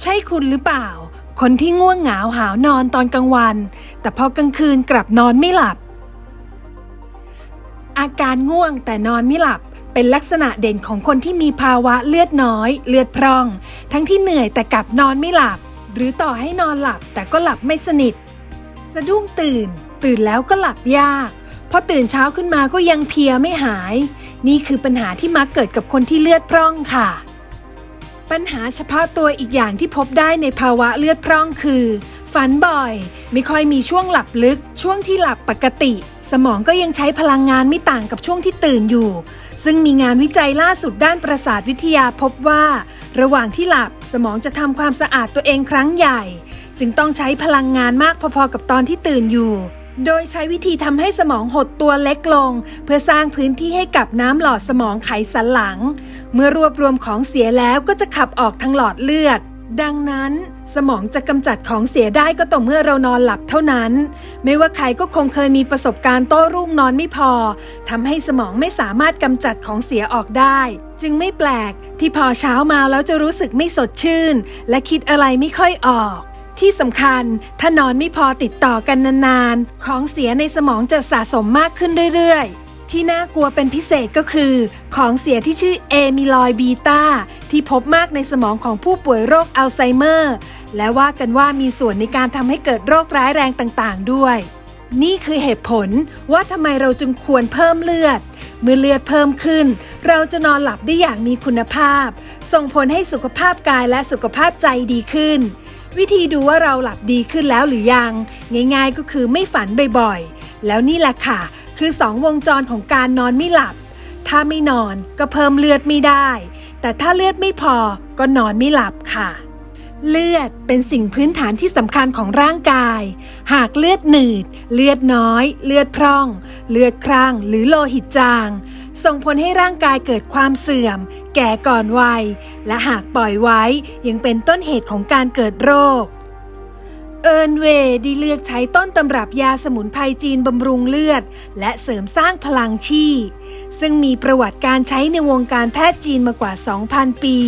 ใช่คุณหรือเปล่า คนที่ง่วงเหงาหาวนอนตอนกลางวัน แต่พอกลางคืนกลับนอนไม่หลับ อาการง่วงแต่นอนไม่หลับเป็นลักษณะเด่นของคนที่มีภาวะเลือดน้อย เลือดพร่อง ทั้งที่เหนื่อยแต่กลับนอนไม่หลับ หรือต่อให้นอนหลับแต่ก็หลับไม่สนิท สะดุ้งตื่น ตื่นแล้วก็หลับยากพอตื่นเช้าขึ้นมาก็ยังเพลียไม่หาย นี่คือปัญหาที่มักเกิดกับคนที่เลือดพร่องค่ะ ปัญหาเฉพาะตัวอีกอย่างที่พบได้ในภาวะเลือดพร่องคือ ฝันบ่อย ไม่ค่อยมีช่วงหลับลึก ช่วงที่หลับปกติ สมองก็ยังใช้พลังงานไม่ต่างกับช่วงที่ตื่นอยู่ ซึ่งมีงานวิจัยล่าสุดด้านประสาทวิทยาพบว่า ระหว่างที่หลับสมองจะทำความสะอาดตัวเองครั้งใหญ่ จึงต้องใช้พลังงานมากพอๆกับตอนที่ตื่นอยู่ โดยใช้วิธีทำให้สมองหดตัวเล็กลง เพื่อสร้างพื้นที่ให้กับน้ำหลอดสมองไขสันหลัง เมื่อรวบรวมของเสียแล้วก็จะขับออกทางหลอดเลือด ดังนั้น สมองจะกำจัดของเสียได้ก็ต่อเมื่อเรานอนหลับเท่านั้น ไม่ว่าใครก็คงเคยมีประสบการณ์โต้รุ่งนอนไม่พอทำให้สมองไม่สามารถกำจัดของเสียออกได้ จึงไม่แปลกที่พอเช้ามาแล้วจะรู้สึกไม่สดชื่น และคิดอะไรไม่ค่อยออก ที่สำคัญ ถ้านอนไม่พอติดต่อกันนานๆ ของเสียในสมองจะสะสมมากขึ้นเรื่อยๆ ที่น่ากลัวเป็นพิเศษก็คือ ของเสียที่ชื่อเอมิลอยบีตาที่พบมากในสมองของผู้ป่วยโรคอัลไซเมอร์ และว่ากันว่ามีส่วนในการทำให้เกิดโรคร้ายแรงต่างๆ ด้วย นี่คือเหตุผลว่าทำไมเราจึงควรเพิ่มเลือดเมื่อเลือดเพิ่มขึ้น เราจะนอนหลับได้อย่างมีคุณภาพ ส่งผลให้สุขภาพกายและสุขภาพใจดีขึ้น วิธีดูว่าเราหลับดีขึ้นแล้วหรือยัง ง่าย ๆ ก็คือไม่ฝันบ่อยๆ แล้วนี่แหละค่ะ คือสองวงจรของการนอนไม่หลับ ถ้าไม่นอนก็เพิ่มเลือดไม่ได้ แต่ถ้าเลือดไม่พอก็นอนไม่หลับค่ะ เลือดเป็นสิ่งพื้นฐานที่สำคัญของร่างกาย หากเลือดหนืด เลือดน้อย เลือดพร่อง เลือดครั่งหรือโลหิตจาง ส่งผลให้ร่างกายเกิดความเสื่อม แก่ก่อนวัย และหากปล่อยไว้ยังเป็นต้นเหตุของการเกิดโรค เอิร์นเวย์ได้เลือกใช้ต้นตำรับยาสมุนไพรจีนบำรุงเลือด และเสริมสร้างพลังชีซึ่งมีประวัติการใช้ในวงการแพทย์จีนมากว่า 2,000 ปี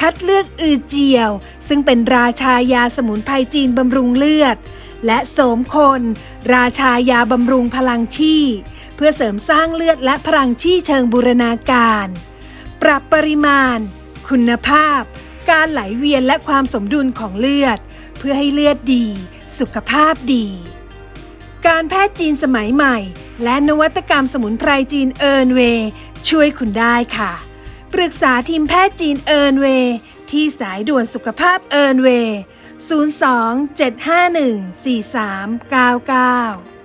คัดเลือกอือเจียว ซึ่งเป็นราชายาสมุนไพรจีนบำรุงเลือดและโสมคน ราชายาบำรุงพลังชี เพื่อเสริมสร้างเลือดและพลังชีเชิงบูรณาการ ปรับปริมาณ คุณภาพ การไหลเวียนและความสมดุลของเลือด เพื่อให้เลือดดี สุขภาพดี การแพทย์จีนสมัยใหม่ และนวัตกรรมสมุนไพรจีนเอิร์นเวช่วยคุณได้ค่ะ ปรึกษาทีมแพทย์จีนเอิร์นเวที่สายด่วนสุขภาพเอิร์นเว02 751 4399